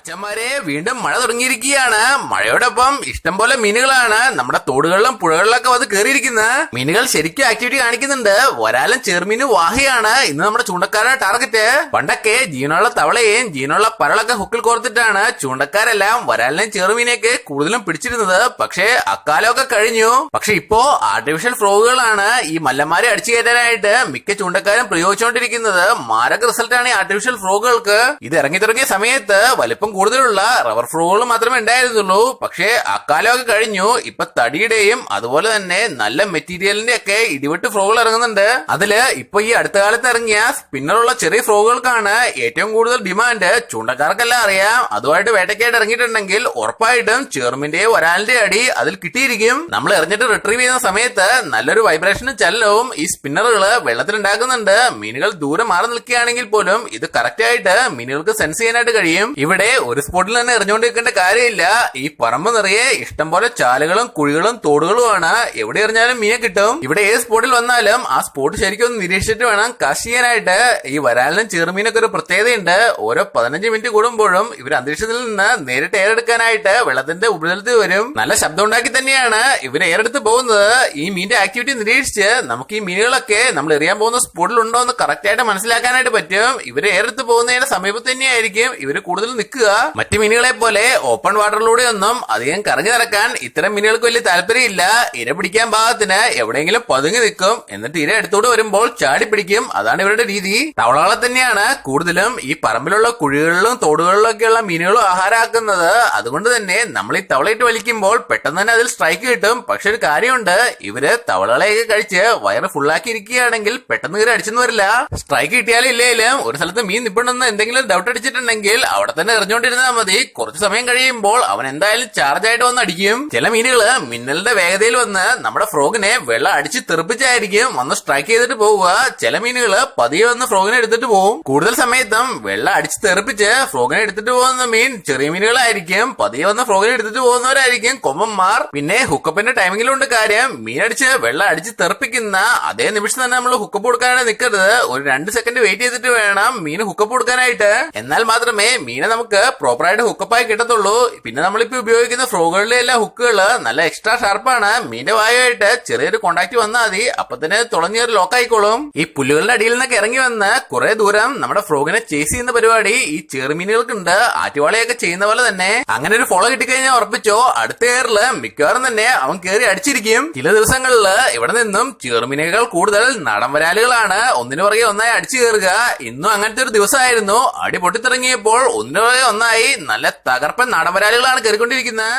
മച്ചന്മാരെ വീണ്ടും മഴ തുടങ്ങിയിരിക്കുകയാണ്. മഴയോടൊപ്പം ഇഷ്ടം പോലെ മീനുകളാണ് നമ്മുടെ തോടുകളിലും പുഴകളിലൊക്കെ വന്ന് കയറിയിരിക്കുന്നത്. മീനുകൾ ശരിക്കും ആക്ടിവിറ്റി കാണിക്കുന്നുണ്ട്. ഒരാലും ചെറുമീന് വാഹയാണ്. ഇന്ന് നമ്മുടെ ചൂണ്ടക്കാരുടെ ടാർഗറ്റ് പണ്ടൊക്കെ ജീവനുള്ള തവളയും ജീവനുള്ള പരളൊക്കെ ഹുക്കിൽ കോർത്തിട്ടാണ് ചൂണ്ടക്കാരെല്ലാം വരാലിനെയും ചെറുമീനെയൊക്കെ കൂടുതലും പിടിച്ചിരുന്നത്. പക്ഷേ അക്കാലമൊക്കെ കഴിഞ്ഞു. പക്ഷെ ഇപ്പോ ആർട്ടിഫിഷ്യൽ ഫ്രോഗുകളാണ് ഈ മല്ലന്മാരെ അടിച്ചു കയറ്റാനായിട്ട് മിക്ക ചൂണ്ടക്കാരും പ്രയോഗിച്ചുകൊണ്ടിരിക്കുന്നത്. മാരക റിസൾട്ടാണ് ഈ ആർട്ടിഫിഷ്യൽ ഫ്രോഗുകൾക്ക് ഇത് ഇറങ്ങി തുടങ്ങിയ സമയത്ത് വലിപ്പം കൂടുതലുള്ള റബ്ബർ ഫ്രോഗുകൾ മാത്രമേ ഉണ്ടായിരുന്നുള്ളൂ. പക്ഷേ അക്കാലമൊക്കെ കഴിഞ്ഞു. ഇപ്പൊ തടിയുടെയും അതുപോലെ തന്നെ നല്ല മെറ്റീരിയലിന്റെ ഒക്കെ ഇടിവെട്ട് ഫ്രോഗുകൾ ഇറങ്ങുന്നുണ്ട്. അതിൽ ഇപ്പൊ ഈ അടുത്ത കാലത്ത് ഇറങ്ങിയ സ്പിന്നറുള്ള ചെറിയ ഫ്രോഗുകൾക്കാണ് ഏറ്റവും കൂടുതൽ ഡിമാൻഡ് ചൂണ്ടക്കാർക്കെല്ലാം അറിയാം. അതുമായിട്ട് വേട്ടയ്ക്കായിട്ട് ഇറങ്ങിയിട്ടുണ്ടെങ്കിൽ ഉറപ്പായിട്ടും ചേർമിന്റെ വരാലിന്റെ അടി അതിൽ കിട്ടിയിരിക്കും. നമ്മൾ എറിഞ്ഞിട്ട് റിട്രീവ് ചെയ്യുന്ന സമയത്ത് നല്ലൊരു വൈബ്രേഷനും ചലനവും ഈ സ്പിന്നറുകൾ വെള്ളത്തിലുണ്ടാക്കുന്നുണ്ട്. മീനുകൾ ദൂരെ മാറി നിൽക്കുകയാണെങ്കിൽ പോലും ഇത് കറക്റ്റ് ആയിട്ട് മീനുകൾക്ക് സെൻസ് ചെയ്യാനായിട്ട് കഴിയും. ഇവിടെ ഒരു സ്പോട്ടിൽ തന്നെ എറിഞ്ഞുകൊണ്ടിരിക്കേണ്ട കാര്യമില്ല. ഈ പറമ്പ് നിറയെ ഇഷ്ടം പോലെ ചാലുകളും കുഴികളും തോടുകളുമാണ്. എവിടെ എറിഞ്ഞാലും മീനെ കിട്ടും. ഇവിടെ ഏത് സ്പോട്ടിൽ വന്നാലും ആ സ്പോട്ട് ശരിക്കും ഒന്ന് നിരീക്ഷിച്ചിട്ട് വേണം കാശ് ഈ വരാലിനും ചെറുമീനൊക്കെ ഒരു പ്രത്യേകതയുണ്ട്. ഓരോ പതിനഞ്ച് മിനിറ്റ് കൂടുമ്പോഴും ഇവർ അന്തരീക്ഷത്തിൽ നിന്ന് നേരിട്ട് ഏറെടുക്കാനായിട്ട് വെള്ളത്തിന്റെ ഉപരിതലത്തിൽ വരും. നല്ല ശബ്ദം ഉണ്ടാക്കി തന്നെയാണ് ഇവർ ഏറെടുത്ത് പോകുന്നത്. ഈ മീന്റെ ആക്ടിവിറ്റി നിരീക്ഷിച്ച് നമുക്ക് ഈ മീനുകളൊക്കെ നമ്മൾ എറിയാൻ പോകുന്ന സ്പോട്ടിൽ ഉണ്ടോ എന്ന് കറക്റ്റ് ആയിട്ട് മനസ്സിലാക്കാനായിട്ട് പറ്റും. ഇവർ ഏറെടുത്ത് പോകുന്നതിന്റെ സമീപത്ത് തന്നെയായിരിക്കും ഇവർ കൂടുതൽ നിൽക്കുക മറ്റു മീനുകളെ പോലെ ഓപ്പൺ വാട്ടറിലൂടെ ഒന്നും അധികം കറങ്ങി നടക്കാൻ ഇത്തരം മീനുകൾക്ക് വലിയ താല്പര്യമില്ല. ഇര പിടിക്കാൻ ഭാഗത്തിന് എവിടെയെങ്കിലും പതുങ്ങി നിൽക്കും. എന്നിട്ട് ഇര എടുത്തോട് വരുമ്പോൾ ചാടി പിടിക്കും. അതാണ് ഇവരുടെ രീതി. തവളകളെ തന്നെയാണ് കൂടുതലും ഈ പറമ്പിലുള്ള കുഴികളിലും തോടുകളിലും ഒക്കെയുള്ള മീനുകളും ആഹാരമാക്കുന്നത് അതുകൊണ്ട് തന്നെ നമ്മൾ ഈ തവളയിട്ട് വലിക്കുമ്പോൾ പെട്ടെന്ന് തന്നെ അതിൽ സ്ട്രൈക്ക് കിട്ടും. പക്ഷെ ഒരു കാര്യമുണ്ട്. ഇവർ തവളകളെയൊക്കെ കഴിച്ച് വയറ് ഫുള്ളാക്കി ഇരിക്കുകയാണെങ്കിൽ പെട്ടെന്ന് കയറി അടിച്ചെന്ന് വരില്ല. സ്ട്രൈക്ക് കിട്ടിയാലും ഇല്ലെങ്കിലും ഒരു സ്ഥലത്ത് മീൻ നിപ്പുണ്ടെന്ന് എന്തെങ്കിലും ഡൗട്ട് അടിച്ചിട്ടുണ്ടെങ്കിൽ അവിടെ തന്നെ എറിഞ്ഞുകൊണ്ടിരുന്നാൽ മതി കുറച്ച് സമയം കഴിയുമ്പോൾ അവൻ എന്തായാലും ചാർജ് ആയിട്ട് വന്ന് അടിക്കും ചില മീനുകൾ മിന്നലിന്റെ വേഗതയിൽ വന്ന് നമ്മുടെ ഫ്രോഗിനെ വെള്ളം അടിച്ച് തെറിപ്പിച്ചായിരിക്കും വന്ന് സ്ട്രൈക്ക് ചെയ്തിട്ട് പോവുക. ചില മീനുകൾ പതിയെ വന്ന് ഫ്രോഗിനെ എടുത്തിട്ട് പോകും കൂടുതൽ സമയത്തും വെള്ളം അടിച്ച് തെറിപ്പിച്ച് ഫ്രോഗിനെ എടുത്തിട്ട് പോകുന്ന മീൻ ചെറിയ മീനുകളായിരിക്കും. പതിയെ വന്ന് ഫ്രോഗിനെ എടുത്തിട്ട് പോകുന്നവരായിരിക്കും കൊമ്പന്മാർ. പിന്നെ ഹുക്കപ്പിന്റെ ടൈമിങ്ങിലുണ്ട് കാര്യം. മീനടിച്ച് വെള്ളം അടിച്ച് തെറിപ്പിക്കുന്ന അതേ നിമിഷം തന്നെ നമ്മൾ ഹുക്കപ്പ് കൊടുക്കാനായിട്ട് നിൽക്കരുത് ഒരു രണ്ട് സെക്കൻഡ് വെയിറ്റ് ചെയ്തിട്ട് വേണം മീൻ ഹുക്കപ്പ് കൊടുക്കാനായിട്ട്. എന്നാൽ മാത്രമേ മീനെ നമുക്ക് പ്രോപ്പറായിട്ട് ഹുക്കപ്പായി കിട്ടത്തുള്ളൂ. പിന്നെ നമ്മളിപ്പോ ഉപയോഗിക്കുന്ന ഫ്രോഗുകളിലെ എല്ലാ ഹുക്കുകൾ നല്ല എക്സ്ട്രാ ഷാർപ്പാണ് മീന്റെ വായുമായിട്ട് ചെറിയൊരു കോണ്ടാക്ട് വന്നാൽ മതി. അപ്പൊ തന്നെ തുളഞ്ഞൊരു ലോക്ക് ആയിക്കോളും. ഈ പുല്ലുകളുടെ അടിയിൽ നിന്നൊക്കെ ഇറങ്ങി വന്ന് കുറെ ദൂരം നമ്മുടെ ഫ്രോഗിനെ ചേസ് ചെയ്യുന്ന പരിപാടി ഈ ചെറുമീനുകൾക്കുണ്ട്. ആറ്റുവാളയൊക്കെ ചെയ്യുന്ന പോലെ തന്നെ. അങ്ങനെ ഒരു ഫോളോ കിട്ടിക്കഴിഞ്ഞാൽ ഉറപ്പിച്ചോ അടുത്ത കയറിൽ മിക്കവാറും തന്നെ അവൻ കയറി അടിച്ചിരിക്കും. ചില ദിവസങ്ങളിൽ ഇവിടെ നിന്നും ചെറുമീനുകൾ കൂടുതൽ നടൻ വരാലുകളാണ്. ഒന്നിനു പുറകെ ഒന്നായി അടിച്ചു കയറുക. ഇന്നും അങ്ങനത്തെ ഒരു ദിവസമായിരുന്നു. അടി പൊട്ടിത്തിറങ്ങിയപ്പോൾ ഒന്നിനു പുറകെ ഒന്നായി നല്ല തകർപ്പൻ നടൻ വരാലുകളാണ് കയറിക്കൊണ്ടിരിക്കുന്നത്